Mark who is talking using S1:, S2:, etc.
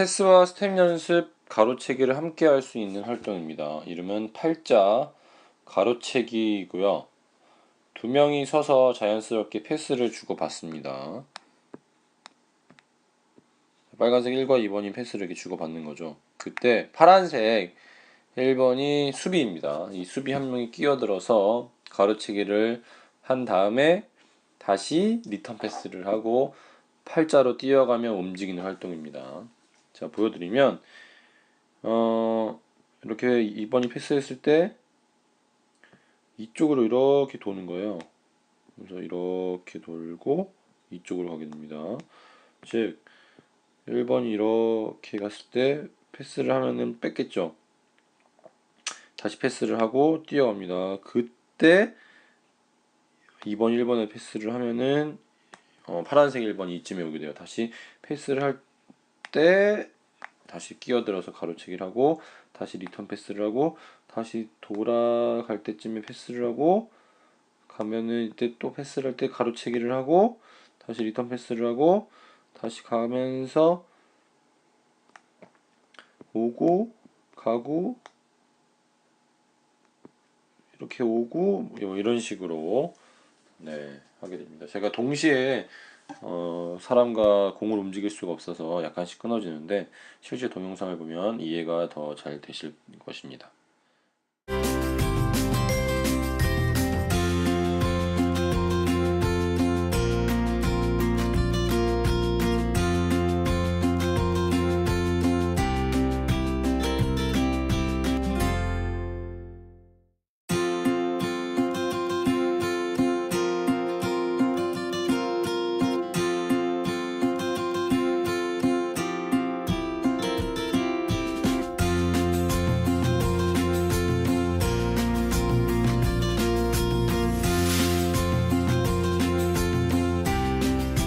S1: 패스와 스텝 연습 가로채기를 함께 할 수 있는 활동입니다. 이름은 팔자 가로채기이고요. 두 명이 서서 자연스럽게 패스를 주고받습니다. 빨간색 1과 2번이 패스를 이렇게 주고받는 거죠. 그때 파란색 1번이 수비입니다. 이 수비 한 명이 끼어들어서 가로채기를 한 다음에 다시 리턴 패스를 하고 팔자로 뛰어가며 움직이는 활동입니다. 자, 보여드리면, 어, 이렇게 2번이 패스했을 때 이쪽으로 이렇게 도는 거예요. 그래서 이렇게 돌고 이쪽으로 가게 됩니다. 즉, 1번이 이렇게 갔을 때 패스를 하면은 뺐겠죠. 다시 패스를 하고 뛰어갑니다. 그때 2번, 1번에 패스를 하면은 어, 파란색 1번이 이쯤에 오게 돼요. 다시 패스를 할 때 다시 끼어들어서 가로채기를 하고 다시 리턴 패스를 하고 다시 돌아갈 때쯤에 패스를 하고 가면은 이때 또 패스를 할 때 가로채기를 하고 다시 리턴 패스를 하고 다시 가면서 오고 가고 이렇게 오고 뭐 이런 식으로 네 하게 됩니다. 제가 동시에 어, 사람과 공을 움직일 수가 없어서 약간씩 끊어지는데 실제 동영상을 보면 이해가 더 잘 되실 것입니다.